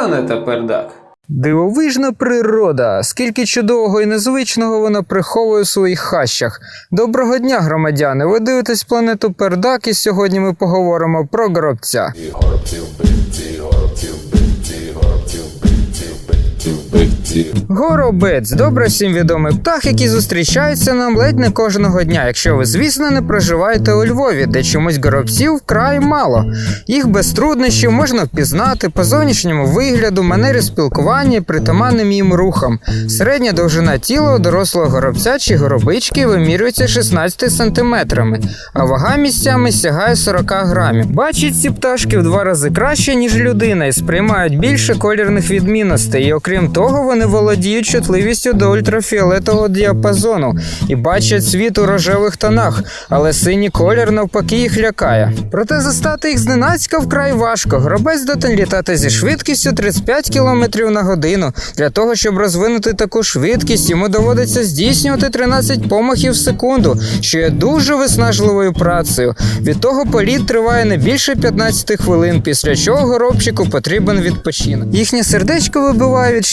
планета Пердак. Дивовижна природа, скільки чудового і незвичного вона приховує у своїх хащах. Доброго дня, громадяни! Ви дивитесь планету Пердак, і сьогодні ми поговоримо про горобця. Горобець добре всім відомий птах, який зустрічається нам ледь не кожного дня, якщо ви, звісно, не проживаєте у Львові, де чомусь горобців вкрай мало. Їх без труднощів можна впізнати по зовнішньому вигляду, манері спілкування притаманним їм рухам. Середня довжина тіла у дорослого горобця чи горобички вимірюється 16 сантиметрами, а вага місцями сягає 40 грамів. Бачать ці пташки в два рази краще, ніж людина, і сприймають більше колірних відмінностей. І окрім того, вони володіють чутливістю до ультрафіолетового діапазону і бачать світ у рожевих тонах, але синій колір навпаки їх лякає. Проте застати їх зненацька вкрай важко. Гробець здатен літати зі швидкістю 35 км на годину. Для того, щоб розвинути таку швидкість, йому доводиться здійснювати 13 помахів в секунду, що є дуже виснажливою працею. Від того політ триває не більше 15 хвилин, після чого горобчику потрібен відпочинок. Їхнє сердечко вибиває від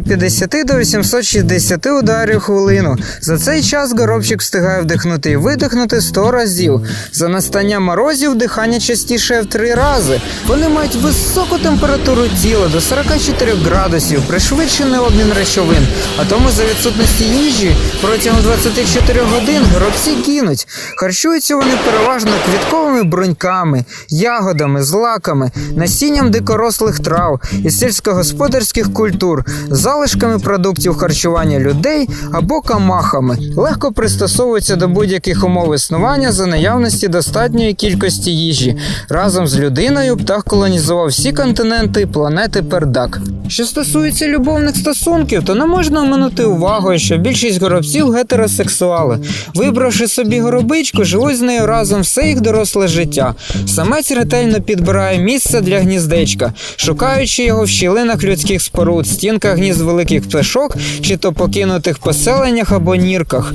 60-50 до 860 ударів хвилину. За цей час горобчик встигає вдихнути і видихнути 100 разів. За настання морозів дихання частіше в 3 рази. Вони мають високу температуру тіла до 44 градусів, пришвидшений обмін речовин. А тому за відсутності їжі протягом 24 годин горобці гинуть. Харчуються вони переважно квітковими бруньками, ягодами, злаками, насінням дикорослих трав із сільськогосподарських культур, залишками продуктів харчування людей або камахами. Легко пристосовуються до будь-яких умов існування за наявності достатньої кількості їжі. Разом з людиною птах колонізував всі континенти планети Пердак. Що стосується любовних стосунків, то не можна оминути увагою, що більшість горобців гетеросексуали. Вибравши собі горобичку, живуть з нею разом все їх доросле життя. Самець ретельно підбирає місце для гніздечка, шукаючи його в щілинах людських споруд, стінках гнізд великих пташок чи то покинутих поселеннях або нірках.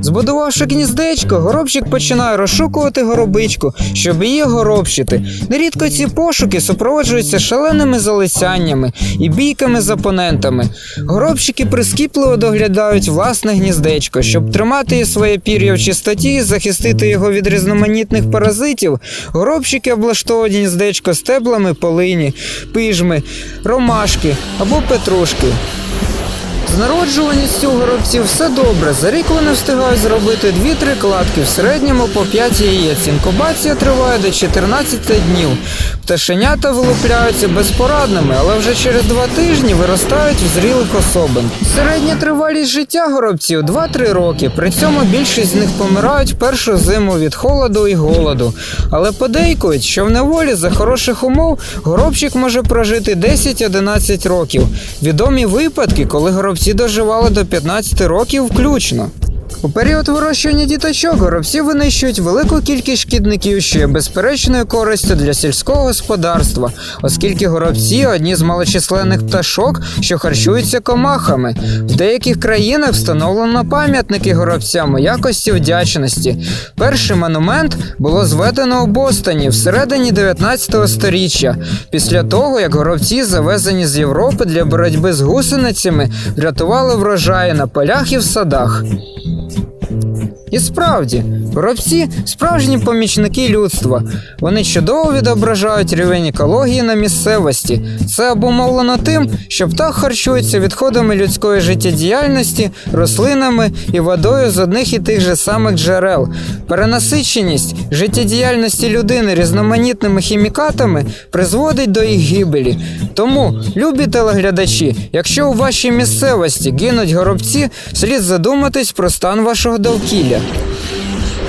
Збудувавши гніздечко, горобчик починає розшукувати горобичку, щоб її горобчити. Нерідко ці пошуки супроводжуються шаленими залицяннями і бійками з опонентами. Горобчики прискіпливо доглядають власне гніздечко, щоб тримати своє пір'я в чистоті і захистити його від різноманітних паразитів. Горобчики облаштовують гніздечко стеблами полині, пижми, ромашки або петрушки. З народжуваністю горобців все добре. За рік вони встигають зробити 2-3 кладки, в середньому по 5 яєць. Інкубація триває до 14 днів. Пташенята вилупляються безпорадними, але вже через 2 тижні виростають в зрілих особин. Середня тривалість життя горобців 2-3 роки. При цьому більшість з них помирають першу зиму від холоду і голоду. Але подейкують, що в неволі за хороших умов горобчик може прожити 10-11 років. Відомі випадки, коли горобці доживали до 15 років включно. У період вирощування діточок горобці винищують велику кількість шкідників, що є безперечною користю для сільського господарства, оскільки горобці одні з малочисленних пташок, що харчуються комахами. В деяких країнах встановлено пам'ятники горобцям у якості вдячності. Перший монумент було зведено у Бостоні всередині 19 століття, після того як горобці, завезені з Європи для боротьби з гусеницями, врятували врожаї на полях і в садах. І справді, горобці справжні помічники людства. Вони чудово відображають рівень екології на місцевості. Це обумовлено тим, що птах харчується відходами людської життєдіяльності, рослинами і водою з одних і тих же самих джерел. Перенасиченість життєдіяльності людини різноманітними хімікатами призводить до їх гибелі. Тому, любі телеглядачі, якщо у вашій місцевості гинуть горобці, слід задуматись про стан вашого довкілля.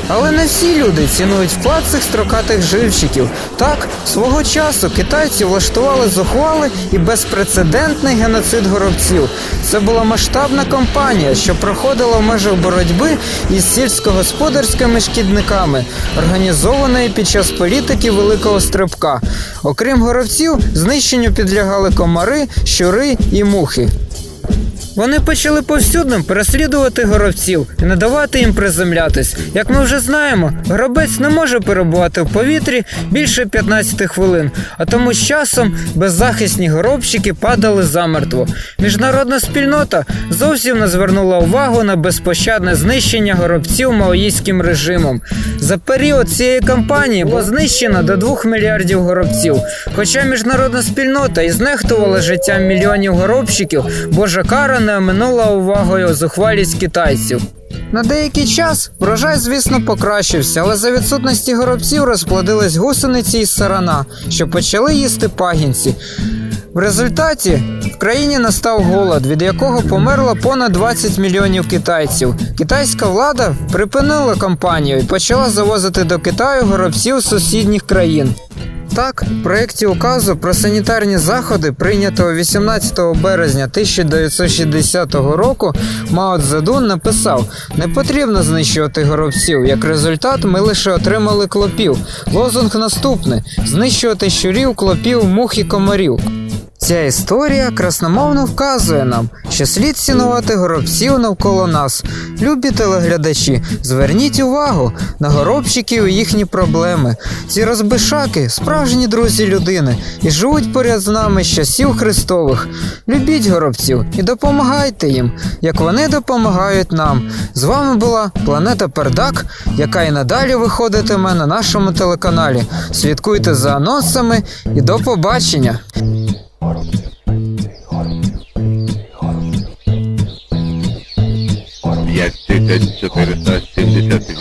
Але не всі люди цінують вклад цих строкатих живчиків. Так, свого часу китайці влаштували зухвалий і безпрецедентний геноцид горобців. Це була масштабна кампанія, що проходила в межах боротьби із сільськогосподарськими шкідниками, організованої під час політики великого стрибка. Окрім горобців, знищенню підлягали комари, щури і мухи. Вони почали повсюдно переслідувати горобців і не давати їм приземлятись. Як ми вже знаємо, горобець не може перебувати в повітрі більше 15 хвилин, а тому з часом беззахисні горобчики падали замертво. Міжнародна спільнота зовсім не звернула увагу на безпощадне знищення горобців маоїстським режимом. За період цієї кампанії було знищено до 2 мільярдів горобців. Хоча міжнародна спільнота і знехтувала життям мільйонів горобчиків, божа кара не оминула увагою зухвалість китайців. На деякий час врожай, звісно, покращився, але за відсутності горобців розплодились гусениці і сарана, що почали їсти пагінці. В результаті в країні настав голод, від якого померло понад 20 мільйонів китайців. Китайська влада припинила кампанію і почала завозити до Китаю горобців з сусідніх країн. Так, в проєкті указу про санітарні заходи, прийнятого 18 березня 1960 року, Мао Цзедун написав: не потрібно знищувати горобців. Як результат, ми лише отримали клопів. Лозунг наступний: знищувати щурів, клопів, мух і комарів. Ця історія красномовно вказує нам, що слід цінувати горобців навколо нас. Любі телеглядачі, зверніть увагу на горобчиків і їхні проблеми. Ці розбишаки справжні друзі людини і живуть поряд з нами з часів Христових. Любіть горобців і допомагайте їм, як вони допомагають нам. З вами була Планета Пердак, яка і надалі виходитиме на нашому телеканалі. Слідкуйте за анонсами і до побачення! Sete, deixa eu perguntar, sete, deixa eu